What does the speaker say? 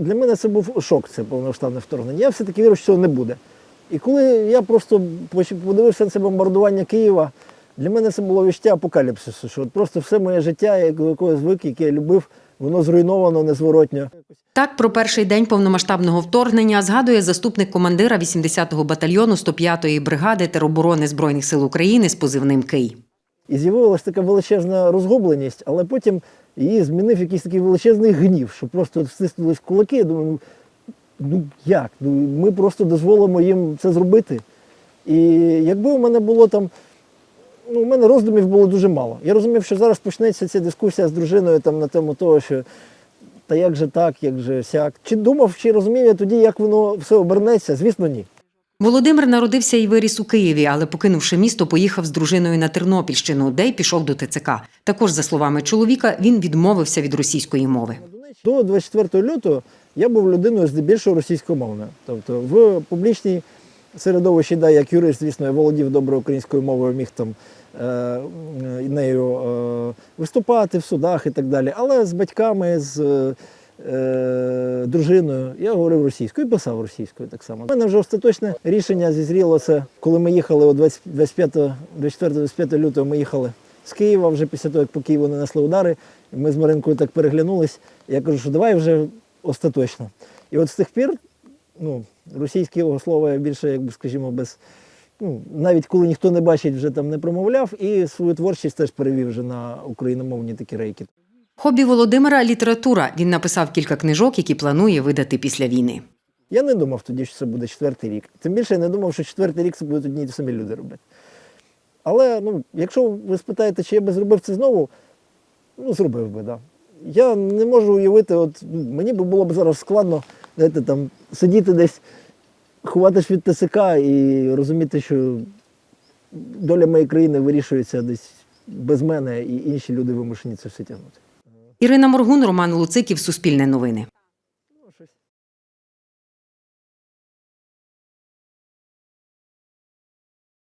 Для мене це був шок, це повноштабне вторгнення. Я все-таки вірю, що цього не буде. І коли я просто подивився на це бомбардування Києва, для мене це було відчуття апокаліпсису, що от просто все моє життя, якого я звик, яке я любив, воно зруйновано незворотньо. Так про перший день повномасштабного вторгнення згадує заступник командира 80-го батальйону 105-ї бригади тероборони Збройних сил України з позивним Кий. І з'явилася така величезна розгубленість, але потім її змінив якийсь такий величезний гнів, що просто стиснулись кулаки. Я думаю, ну, ну як? Ну, ми просто дозволимо їм це зробити. І якби у мене було там, ну, у мене роздумів було дуже мало. Я розумів, що зараз почнеться ця дискусія з дружиною там, на тему того, що та як же так, як же сяк. Чи думав, чи розумів я тоді, як воно все обернеться? Звісно, ні. Володимир народився і виріс у Києві, але покинувши місто, поїхав з дружиною на Тернопільщину, де й пішов до ТЦК. Також, за словами чоловіка, він відмовився від російської мови. До 24 лютого я був людиною здебільшого російськомовною. Тобто в публічній середовищі, да, як юрист, звісно, я володів доброю українською мовою, міг там е, нею е, виступати в судах і так далі. Але з батьками, з е, дружиною я говорив російською і писав російською так само. У мене вже остаточне рішення зізріло це, коли ми їхали о 24-25 лютого ми їхали з Києва, вже після того, як по Києву нанесли удари. Ми з Маринкою так переглянулись. Я кажу, що давай вже остаточно. І от з тих пір, ну, російського слова я більше, якби скажімо, без. Ну, навіть коли ніхто не бачить, вже там не промовляв, і свою творчість теж перевів вже на україномовні такі рейки. Хобі Володимира література. Він написав кілька книжок, які планує видати після війни. Я не думав тоді, що це буде четвертий рік. Тим більше я не думав, що четвертий рік це будуть одні ті самі люди робити. Але ну, якщо ви спитаєте, чи я би зробив це знову, ну зробив би, так. Да. Я не можу уявити, от ну, мені би було б зараз складно знаєте, там, сидіти десь, ховатись від ТСК і розуміти, що доля моєї країни вирішується десь без мене, і інші люди вимушені це все тягнути. Ірина Моргун, Роман Луциків, Суспільне новини.